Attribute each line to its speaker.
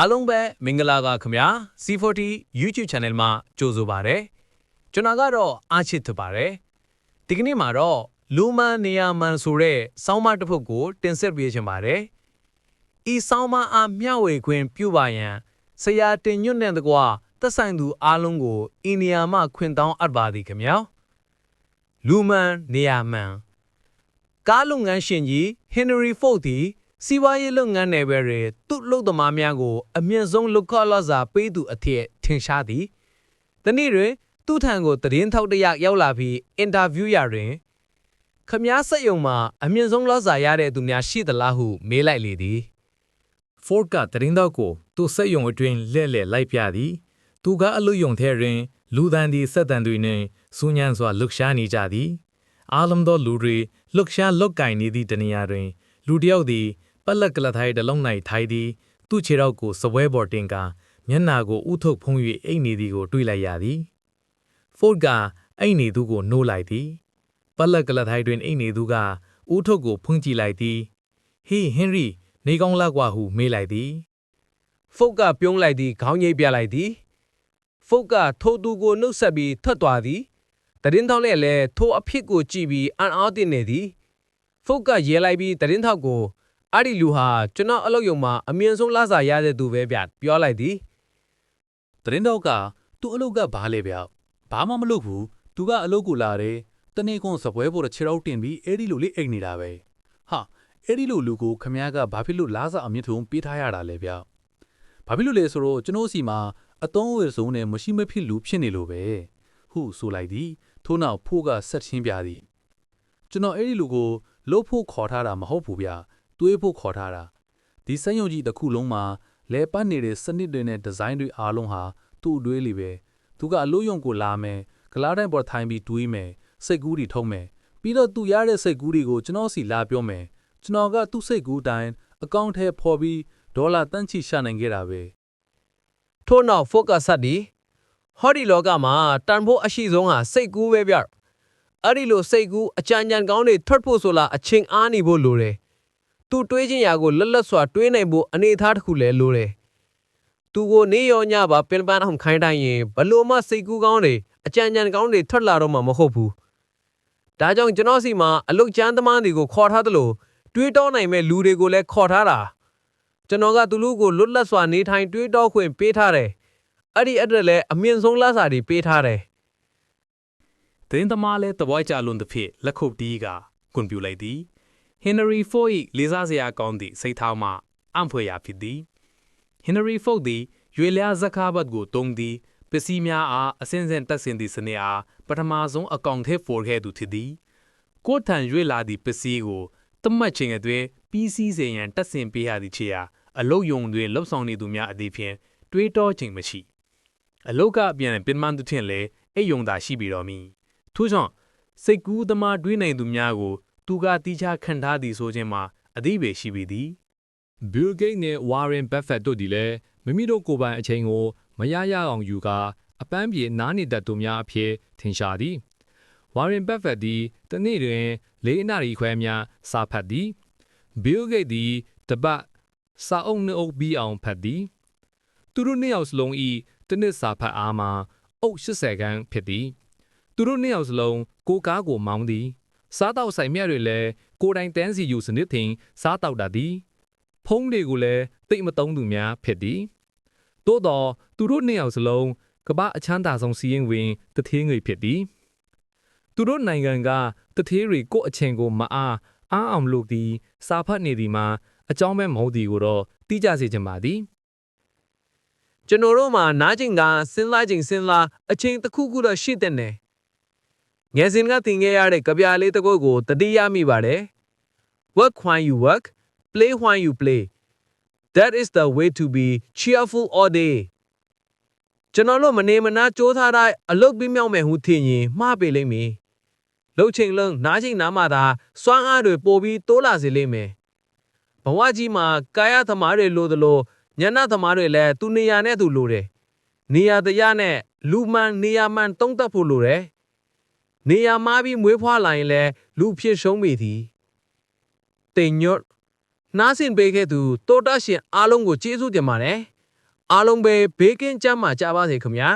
Speaker 1: အားလုံးပဲမင်္ဂလာပါခင်ဗျာ C40 YouTube Channel မှာကြိုဆိုပါရစေကျွန်တော်ကတော့အားချစ်ဖြစ်ပါတယ်ဒီကနေ့မှာတော့လူမန်နေယာမန်ဆိုတဲ့စောင်းမတစ်ဖုတ်ကို တင်ဆက်ပေးချင်ပါတယ်ဤစောင်းမအားမျှဝေခွင့်ပြုပါရန်ဆရာတင်ညွတ်တဲ့တကွာသက်ဆိုင်သူအားလုံးကိုဤနေရာမှခွင့်တောင်းအပ်ပါသည်ခင်ဗျာလူမန်နေယာမန်ကားလုပ်ငန်းရှင်ကြီး Henry Ford သည် စီးပွားရေးလုပ်ငန်းနယ်ပယ်တွင်သူ့လုပ်သမားများကို အမြင့်ဆုံးလုခလော့စာပေးသူအထက်ထင်ရှားသည်။ဒီနေ့တွင်သူ့ထံကိုသတင်းထောက်တစ်ယောက်ရောက်လာပြီးအင်တာဗျူးရာတွင်ခမားစက်ယုံမှာအမြင့်ဆုံးလော့စာရတဲ့သူများရှိသလားဟုမေးလိုက်လေသည်
Speaker 2: Ford ကတရင်တော့ကိုသူ့စက်ယုံအတွင်းလဲ့လဲ့လိုက်ပြသည်သူကအလုယုံထဲတွင် လူသံဒီစက်တံတွေနှင့်စူးညံစွာလှုပ်ရှားနေကြသည်အာလမ်သောလူတွေလှုပ်ရှားလော့ကင်နေသည့်တနေရာတွင် လူတစ်ယောက်သည် ပက်လက်ကလထိုင်တစ်လုံး၌ထိုင်သည် သူ့ခြေထောက်ကိုစပွဲပေါ်တင်ကာမျက်နာကိုဥထုတ်ဖုံး၍အိတ်နေသည်ကိုတွေ့လိုက်ရသည် Ford ကအိတ်နေသူကိုနိုးလိုက်သည်ပက်လက်ကလထိုင်တွင်အိတ်နေသူကဥထုတ်ကိုဖွင့်ကြည့်လိုက်သည်ဟေးဟင်ရီနေကောင်းလားကွာဟုမေးလိုက်သည်။
Speaker 1: ဖုတ်ကပြုံးလိုက်သည်ခေါင်းငိတ်ပြလိုက်သည်။ဖုတ်ကထိုသူကိုနှုတ်ဆက်ပြီးထွက်သွားသည်။သတင်းထောက်လည်းလည်းထိုအဖြစ်ကိုကြည့်ပြီးအံ့အားသင့်နေသည်။ဖုတ်ကရဲလိုက်ပြီးသတင်းထောက်ကို အဲ့ဒီလူဟာကျွန်တော်အလုပ်ယုံမှာအမြင့်ဆုံးလစာရတဲ့သူပဲဗျပြောလိုက်သည်
Speaker 3: သတင်းတော့ကသူ့အလုပ်ကဘာလဲဗျဘာမှမလုပ်ဘူးသူကအလုပ်ကိုလာတယ်တနေ့ကွန်စပွဲပေါ်တစ်ခြေတော့တင်ပြီးအဲ့ဒီလိုလေးအိတ်နေတာပဲဟာအဲ့ဒီလိုလူကိုခမ ्या ကဘာဖြစ်လို့လားစာအမြင့်ထုံပေးထားရတာလဲဗျဘာဖြစ်လို့လဲဆိုတော့ကျွန်တော်စီမှာအတုံးဝယ်စုံနဲ့မရှိမဖြစ်လူဖြစ်နေလို့ပဲဟုဆိုလိုက်သည်ထို့နောက်ဖိုးကဆက်ချင်းပြသည်ကျွန်တော်အဲ့ဒီလူကိုလှုပ်ဖို့ခေါ်ထားတာမဟုတ်ဘူးဗျ တွေးဖို့ခေါ်ထားတာဒီစက်ရုံကြီးတစ်ခုလုံးမှာလဲပတ်နေတဲ့စနစ်တွေနဲ့ဒီဇိုင်းတွေအားလုံးဟာသူ့အတွေးလေးပဲသူကအလို့ယုံကိုလာမယ်ဂလားတိုင်းပေါ်ထိုင်ပြီးတွေးမယ်စိတ်ကူးတွေထုံးမယ်ပြီးတော့သူရတဲ့စိတ်ကူးတွေကိုကျွန်တော်စီလာပြောမယ်ကျွန်တော်ကသူ့စိတ်ကူးတိုင်းအကောင့်ထဲပေါ်ပြီးဒေါ်လာတန်းချီရှာနိုင်ခဲ့တာပဲ။
Speaker 1: ထို့နောက်ဖုတ်ကဆက်သည်ဟောဒီလောကမှာတန်ဖို့အရှိဆုံးဟာစိတ်ကူးပဲဗျ။အဲ့ဒီလိုစိတ်ကူးအကြံဉာဏ်ကောင်းတွေထွက်ဖို့ဆိုလားအချိန်အားနေဖို့လိုတယ်။ သူတွေးခြင်းရာကိုလက်လက်စွာတွေးနိုင်ဖို့အနေအထားတစ်ခုလည်းလိုတယ်။သူကိုနေရောညပါပင်ပန်းအောင်ခိုင်းတိုင်းရင်ဘလို့မှစိတ်ကူးကောင်းတွေအကြံဉာဏ်ကောင်းတွေထွက်လာတော့မှမဟုတ်ဘူး။ဒါကြောင့်ကျွန်တော်စီမှာအလုတ်ချမ်းသမားတွေကိုခေါ်ထားသလိုတွေးတောနိုင်မဲ့လူတွေကိုလည်းခေါ်ထားတာ။ကျွန်တော်ကသူလူကိုလွတ်လပ်စွာနေထိုင်တွေးတောခွင့်ပေးထားတယ်။အဲ့ဒီအတွက်လည်းအမြင့်ဆုံးလစာတွေပေးထားတယ်
Speaker 3: သတင်းသမားလည်းတပွဲကြလွန်သဖြင့်လက်ခုပ်တီးကကွန်ပြူလိုက်သည် Henry Ford ၏လေးစားစရာကောင်းသည့်စိတ်ထောက်မှအံ့ဖွယ်ရာဖြစ်သည် Henry Ford သည်ရွေလျားဇက်ကာဘတ်ကိုတုံးသည်ပစ္စည်းများအားအစဉ်စဉ်တက်ဆင်သည့်စနစ်အားပထမဆုံးအကောင့်ထဲဖော်ခဲ့သူဖြစ်သည်ကိုယ်ထံရွေလာသည့်ပစ္စည်းကိုတတ်မှတ်ခြင်းအတွင်းပြီးစီးစေရန်တက်ဆင်ပေးရသည့်ခြေရာအလုတ်ယုံတွင်လှုပ်ဆောင်နေသူများအသည်ဖြင့်တွေးတောခြင်းမရှိအလုတ်ကအပြန်ပင်မသူထင်လဲအိတ်ယုံသာရှိပြီးတော်မူထို့ကြောင့်စိတ်ကူးသမားတွေးနိုင်သူများကို သူကတိကျခံထားသည်ဆိုခြင်းမှာအသည့်ပဲရှိပေသည်
Speaker 4: Bill Gates နဲ့ Warren Buffett တို့ဒီလည်းမိမိတို့ကိုယ်ပိုင်အချိန်ကိုမရရအောင်ယူကာအပန်းပြေနားနေတတ်သူများအဖြစ်ထင်ရှားသည် Warren Buffett သည်တနေ့တွင်လေးနာရီခွဲများစာဖတ်သည် Bill Gates သည်တပတ်စာအုပ်နှုတ်အုပ်ပြီးအောင်ဖတ်သည်သူတို့နှစ်ယောက်စလုံးဤတစ်နှစ်စာဖတ်အားမှာအုပ်80ခန်းဖြစ်သည်သူတို့နှစ်ယောက်စလုံးကိုကားကိုမောင်းသည် စားတောက်ဆိုင်မြတ်တွေလည်းကိုယ်တိုင်တန်းစီယူစနစ်ထင်စားတောက်တာသည်ဖုံးတွေကိုလည်းတိတ်မတုံးသူများဖြစ်သည်သို့တော့သူတို့နှစ်ယောက်စလုံးကမ္ဘာအချမ်းသာဆုံးစီးရင်ဝင်တထေးငွေဖြစ်သည်သူတို့နိုင်ငံကတထေးတွေကိုယ့်အချိန်ကိုမအားအားအောင်လုပ်သည်စာဖတ်နေသည်မှာအကြောင်းပဲမဟုတ်သည်ကိုတော့သိကြစေချင်ပါသည်။
Speaker 1: ကျွန်တော်တို့မှာနားကျင်ကစဉ်းစားခြင်းစဉ်းစားအချိန်တစ်ခုခုတော့ရှိတဲ့နယ်။ ငယ်စဉ်ကသင်ခဲ့ရတဲ့ကြပြလေးတစ်ခုကိုတတိယမိပါတယ်။ Work when you work, play when you play. That is the way to be cheerful all day. ကျွန်တော်တို့မနေမနာစ조사တိုင်းအလုပ်ပြီးမြောက်မယ်ဟုထင်ရင်မှားပေလိမ့်မည်။လှုပ်ချိန်လုံးနားချိန်နားမှသာစွမ်းအားတွေပိုပြီးတိုးလာစေလိမ့်မယ်။ဘဝကြီးမှာကာယသမားတွေလိုသလိုညနာသမားတွေလည်းသူနေရာနဲ့သူလိုတယ်။နေရာတရားနဲ့လူမှန်နေရာမှန်တုံးတက်ဖို့လိုတယ်။ နေရာမှားပြီးမွေးဖွားလာရင်လည်းလူဖြစ်ရှုံးမိသည်။တိမ်ညွတ်နားဆင်ပေးခဲ့သူတောတာရှင်အားလုံးကိုကျေးဇူးတင်ပါတယ်အားလုံးပဲဘေးကင်းကြမှာကြပါစေခင်ဗျာ